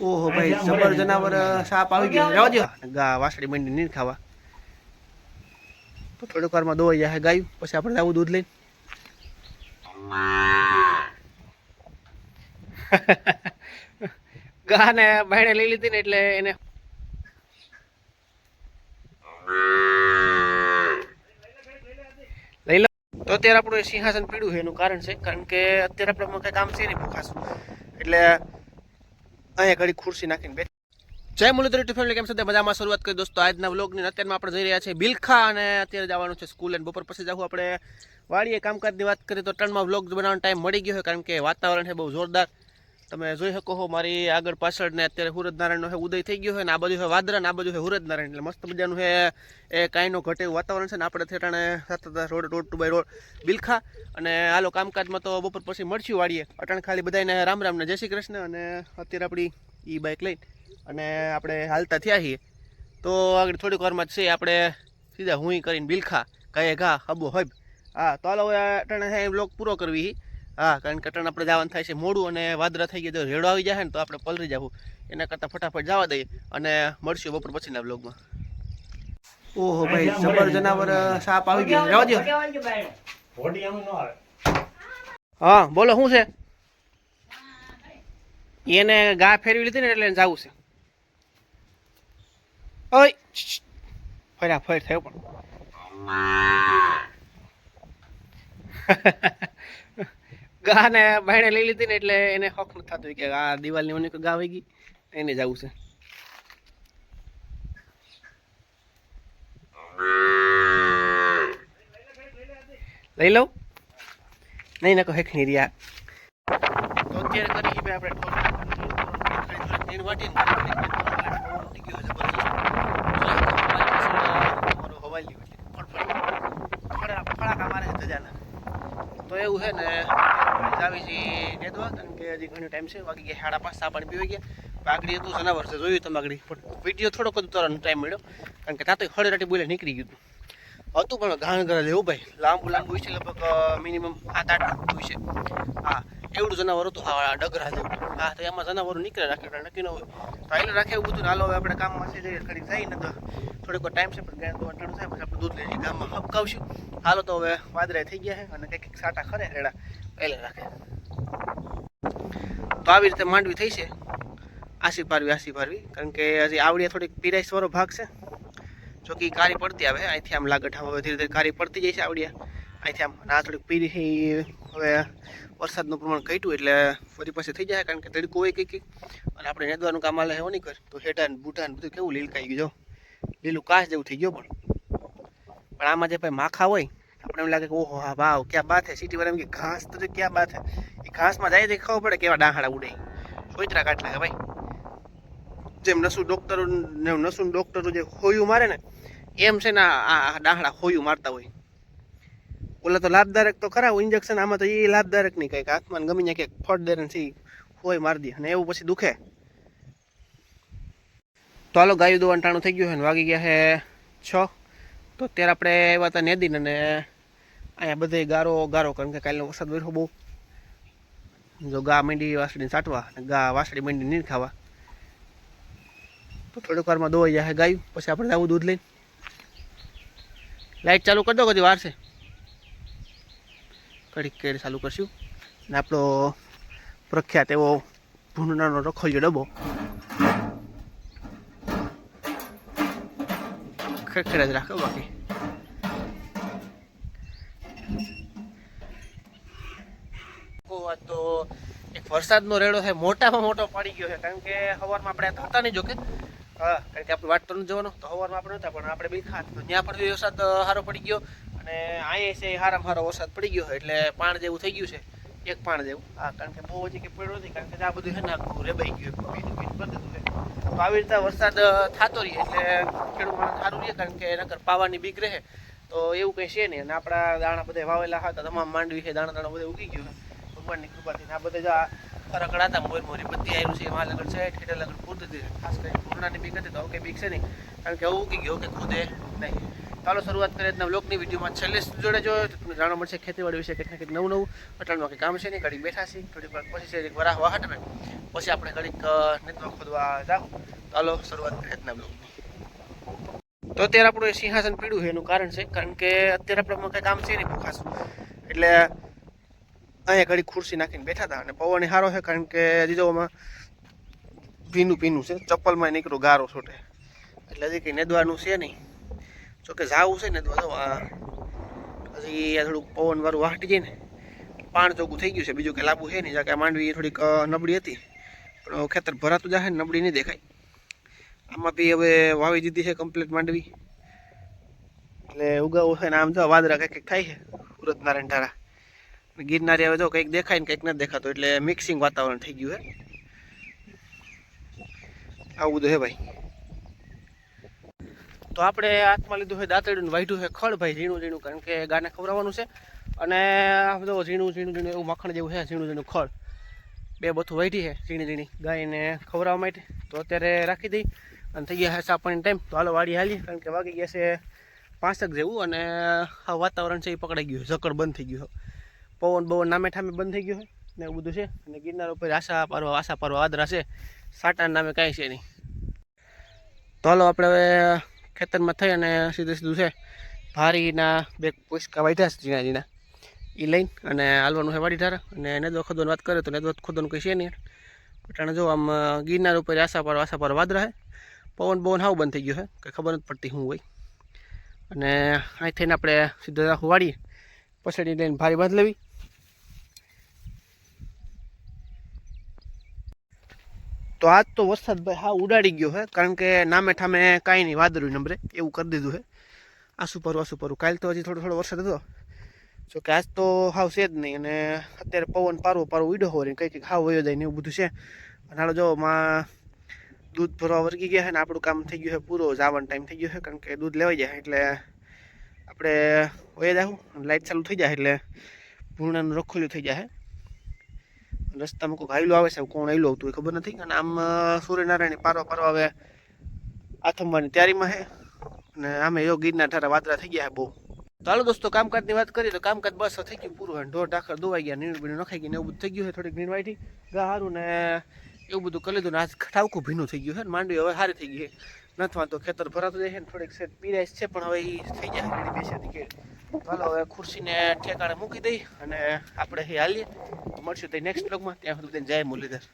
ઓહો ભાઈ જબર જનાવર સાપ આવી ગયો. રહેવા દો ગા વાસળી મંડી નહીં ખાવા. તો થોડીક વારમાં દોવાઈ જાય ગાયું. પછી આપણે આવું દૂધ લઈને. ગા ને ભાઈને લઈ લીધી ને એટલે એને લઈ લો. તો અત્યારે આપણું એ સિંહાસન પીડ્યું છે એનું કારણ છે. કારણ કે અત્યારે આપણે કઈ કામ છે નહીં ભૂખાશું એટલે અહીંયા ઘડી ખુરશી નાખીને બેઠી. જય મુરલીધર ટુ ફેમિલી, કેમ સાથે મજામાં શરૂઆત કરી દોસ્તો. આજના વ્લોગની અત્યારમાં આપણે જઈ રહ્યા છીએ બિલખા અને અત્યારે જવાનું છે સ્કૂલ અને બપોર પછી જવું આપણે વાડીએ કામકાજની વાત કરીએ તો ટર્નમાં વ્લોગ બનાવવાનો ટાઈમ મળી ગયો છે કારણ કે વાતાવરણ છે બહુ જોરદાર. તમે જોઈ શકો છો મારી આગળ પાછળ ને અત્યારે હુરજનારાયણનો છે ઉદય થઈ ગયો છે ને આ બાજુ છે વાદરા ને આ બાજુ છે હુરજનારાયણ એટલે મસ્ત મજાનું છે એ કાંઈનો ઘટે વાતાવરણ છે ને આપણે થેટાણે સતત road road to by road Bilkha. અને હાલો કામકાજમાં તો બપોર પછી મળશું વાળીએ અટણ ખાલી બધાને રામ રામ ને જય શ્રી કૃષ્ણ અને અત્યારે આપણી એ બાઇક લઈને અને આપણે હાલતા થયા છીએ. તો આગળ થોડીક વારમાં જ છે, આપણે સીધા હુંઈ કરીને બિલખા કહે ઘા, હબો, હબ. હા, તો હાલો અટાણે બ્લોગ પૂરો કરવી. હા, કારણ કે અટાણે આપણે જવાનું થાય છે મોડું અને વાદળા થઈ ગયા રેડો આવી જાય ને તો આપણે પલરી જવું એના કરતાં ફટાફટ જવા દઈએ અને મળશું બપોર પછીના બ્લોગમાં ઓહો ભાઈ, જબર જનાવર સાપ આવી ગયો. રહેવા દો હા, બોલો, શું છે? એને ગા ફેરવી લીધી ને એટલે જવું છે. ઓય. ફર્યા ફર થયો પણ. ગા ને ભાઈને લઈ લીધી ને એટલે એને હક નથી થતું કે આ દિવાલની મને ગા આવી ગઈ, એને જવું છે. લઈ લઉં? નહીં નકો હેખની રહ્યા. તો અત્યારે કરી ભાઈ આપણે ફળાકા મારે તો એવું છે ને નેદવા કારણ કે હજી ઘણો ટાઈમ છે, વાગી ગયા સાડા પાંચ સા પાણી ગયા આગળ હતું જનાવર છે જોયું તમે આગળ પણ વીડિયો થોડોક જ ઉતારવાનો ટાઈમ મળ્યો, કારણ કે ત્યાં તો હળેરાટી બોલે નીકળી ગયું હતું. પણ ઘાણ ભાઈ. લાંબુ લાંબુ છે લગભગ મિનિમમ સાત, આઠ છે. હા, એવડું જનાવર હતું આ ડગરા જેવું. હા, તો એમાં જનાવરો નીકળે રાખે નક્કી ન હોય. તો રાખે એવું બધું ના હવે આપણે કામમાં છે, જઈએ તો થોડીક ટાઈમ છે, પણ ગાય અટાણું થાય, પછી આપણે દૂધ લઈ ગામમાં હપકાવશું હાલો તો હવે વાદળા થઈ ગયા છે અને કંઈક કંઈક સાટા ખરે, રેડા પહેલા રાખે. તો આવી રીતે માંડવી થઈ છે. આસી પારવી આસી પારવી. કારણ કે હજી આવડિયા થોડીક પીરાઈ સ્વરો ભાગ છે. જો કે કારી પડતી આવે અહીંથી આમ લાગટ હવે ધીરે ધીરે કારી પડતી જાય છે આવડિયા અહીંથી આમ આ થોડીક પીરી છે હવે વરસાદનું પ્રમાણ ઘટ્યું એટલે ફરી પાસે થઈ જાય, કારણ કે તડકો હોય કંઈક અને આપણે નેદવાનું કામ આલે એવું નહીં કર તો હેઠા ને બધું કેવું લીલકાઈ ગયું જો લીલું કાચ જેવું થઈ ગયો પણ. પણ આમાં જે ભાઈ માખા હોય આપણે એમ લાગે કે ઓહો, હા, વાવ, ક્યાં બાત હે. સિટી વાળા એમ કે ઘાસ તો ક્યાં બાત હે. એ ઘાસમાં જાય તો ખબર પડે કેવા ડાહાડા ઉડે. સોયત્રા કાટ લાગે ભાઈ. જેમ નસુ ડોક્ટરો ને નસુ ડોક્ટરો જે હોયું મારે ને, એમ છે ને આ આ હોયું મારતા હોય. ઓલા તો લાભદાયક તો ખરા ઇન્જેક્શન આમાં તો એ લાભદાયક નહીં, કંઈક આત્માને ગમીને જાય કે ફટ દે ને સી હોય મારી દે. અને એવું પછી દુખે. તો હાલો, ગાયું દો ટાણું થઈ ગયું છે ને વાગી ગયા છે છ. તો અત્યારે આપણે આવ્યા હતા નેદીન અને અહીંયા બધે ગારો ગારો કારણ કે કાલનો વરસાદ વર્યો બહુ. જો ગા માંડી, વાસળીને સાટવા, અને ગા વાસળી માંડી નીર ખાવા. તો થોડીક વારમાં દોવાઈ જાય ગાયું, પછી આપણે આવું દૂધ લઈને. લાઇટ ચાલુ કરી દો, કદી વારસે કડીક કેડ ચાલુ કરશું. અને આપણો પ્રખ્યાત એવો ભૂંડનાનો રખોલ્યો ડબ્બો. ખડખડ જ રાખો બાકી તો એક વરસાદનો રેડો છે મોટામાં મોટો પડી ગયો છે કારણ કે સવારમાં આપણે હતા નહીં જોકે હા કારણ કે આપણે વાત તો જવાનો તો સવારમાં આપણે નહોતા પણ આપણે બી ખાત તો ત્યાં પણ બી વરસાદ સારો પડી ગયો અને અહીંયા છે સારામાં સારો વરસાદ પડી ગયો એટલે પાણ જેવું થઈ ગયું છે એક પાણ જેવું હા કારણ કે બહુ હજી કે પડ્યો નથી કારણ કે આ બધું છે ને આખું રેબાઈ ગયું કરી દીધું છે તો આવી રીતે વરસાદ થતો રહીએ એટલે ખેડૂત માણસ સારું રહે કારણ કે નકર પાવાની બીક રહે. તો એવું કંઈ છે નહીં. અને આપણા દાણા બધા વાવેલા હતા, તમામ માંડવી છે, દાણા દાણા બધે ઉગી ગયું ભગવાનની કૃપાથી. આ બધા જો આ ફરકડા હતા મોર મોરી બધી આવ્યું છે. એમાં લગડ છે ઠેઠે લગન પૂરતી ખાસ કરીને કોરોનાની બીક હતી તો કંઈ બીક છે નહીં. કારણ કે ઉગી ગયો કે ખુદે નહીં. ચાલો શરૂઆત કરીએ આજના લોકની વિડીયોમાં છેલ્લે જોડે જો તમને જાણવા મળશે ખેતીવાડી વિશે કંઈક કંઈક નવું નવું. અટાણમાં કંઈક કામ છે નહીં, ઘડીક બેઠા છીએ. થોડીક વાર પછી છે વરાહ વાહટ ને પછી આપણે ઘડીક નેતવા ખોદવા જાવ ચાલો શરૂઆત કરીએ આજના બ્લોગની તો અત્યારે આપણું એ સિંહાસન પીડ્યું છે, એનું કારણ છે, કારણ કે અત્યારે આપણે કંઈ કામ છે નહીં ભૂખાશું એટલે અહીંયા ઘડી ખુરશી નાખીને બેઠા હતા અને પવન સારો છે, કારણ કે દીદોમાં ભીનું ભીનું છે. ચપ્પલમાં નીકળું, ગારો છોટે. એટલે હજી કંઈ નેદવાનું છે નહીં. જોકે જાવું છે ને તો હજી થોડુંક પવન વાળું વાટી જાય ને, પાણ ચોખ્ખું થઈ ગયું છે. બીજું કે લાંબુ છે નહીં, જ્યાં કે માંડવી થોડીક નબળી હતી. પણ ખેતર ભરાતું જશે ને નબળી નહીં દેખાય. આમાં બી હવે વાવી દીધી છે કમ્પ્લીટ માંડવી. એટલે ઉગાવું છે ને આમ જો કંઈક કંઈક થાય છે સુરત નારાયણ ધારા ગિરનારી હવે જો કંઈક દેખાય ને કંઈક નથી દેખાતું, એટલે મિક્સિંગ વાતાવરણ થઈ ગયું છે. આવું બધું હે ભાઈ. તો આપણે હાથમાં લીધું છે દાંતરડું ને વાઢ્યું છે ખડ ભાઈ, ઝીણું ઝીણું, કારણ કે ગાને ખવડાવવાનું છે. અને આ બધું ઝીણું ઝીણું ઝીણું એવું મખણ જેવું છે, ઝીણું ઝીણું ખડ. બે બથું વાઢી છે, ઝીણી ઝીણી. ગાયને ખવડાવવા માટે. તો અત્યારે રાખી દઈ અને થઈ ગયા છે સાપણની ટાઈમ તો હાલો વાડી હાલી કારણ કે વાગી ગયા છે પાંચક જેવું અને આ વાતાવરણ છે એ પકડાઈ ગયું ઝકડ બંધ થઈ ગયું પવન બવન નામે ઠામે બંધ થઈ ગયું છે ને એવું બધું છે. અને ગિરનાર ઉપર આશા પારવા આશા પારવા આદરા છે. સાટાના નામે કાંઈ છે નહીં. તો હાલો આપણે હવે ખેતરમાં થઈ અને સીધું સીધું છે ભારીના બે પુષ્કા વાઢ્યા છે ઝીણા ઝીણા. એ લઈને અને હાલવાનું છે વાડી ધારા અને નેદો ખોદોની વાત કરે તો નેદો ખોદોનું કંઈ છે નહીં. પટાણે જો આમ ગિરનાર ઉપર આશા પાર આશા પાર વાદરા છે. પવન પવન હાવ બંધ થઈ ગયો છે. કંઈ ખબર નથી પડતી શું હોય. અને અહીં થઈને આપણે સીધા વાળીએ પછડી લઈને ભારી બાંધ લેવી. તો આજ તો વરસાદ ભાઈ હા ઉડાડી ગયો છે કારણ કે નામે ઠામે કાંઈ નહીં વાદળું નંબરે એવું કરી દીધું છે આસુ પરું આસુ પરું. કાલ તો હજી થોડો થોડો વરસાદ હતો. જો કે આજ તો હાવ છે જ નહીં, અને અત્યારે પવન પારવો પારવો ઉડ્યો હોય ને, કંઈક કંઈક હાવ વયો જાય ને એવું બધું છે. અને હાલો જો, માં દૂધ ભરવા વર્ગી ગયા છે ને, આપણું કામ થઈ ગયું છે પૂરો જવાનો ટાઈમ થઈ ગયો છે કારણ કે દૂધ લેવાઈ જાય એટલે આપણે વયા જાઉં લાઇટ ચાલુ થઈ જાય એટલે પૂર્ણનું રખોલ્યું થઈ જાય રસ્તામાં કોઈ હાઈલો આવે છે કોણ આવેલું આવતું એ ખબર નથી. અને આમ સૂર્યનારાયણ પારવા પારવા હવે આથમવાની તૈયારીમાં છે અને આમે યોગ ગીરના ઠારા વાદરા થઈ ગયા બહુ. હાલો દોસ્તો, કામકાજની વાત કરીએ તો કામકાજ બસ થઈ ગયું પૂરું અને ઢોર ઢાખર ધોવાઈ ગયા, નીણ બીણું નખાઈ ગયું એવું બધું થઈ ગયું છે થોડીક નીણ વાઈથી ગા સારું ને એવું બધું કરી લીધું ને આજ ઠાવકું ભીનું થઈ ગયું છે ને, માંડવી હવે સારી થઈ ગઈ છે નથી તો ખેતર ભરાતું જાય છે ને, થોડીક સેટ પીરાઈશ છે, પણ હવે એ થઈ જાય ઘડી કે. ચાલો હવે ખુરશીને ઠેકાણે મૂકી દઈ અને આપણે હાલીએ. મળશું તો નેક્સ્ટ બ્લોગમાં ત્યાં સુધી જય મુરલીધર.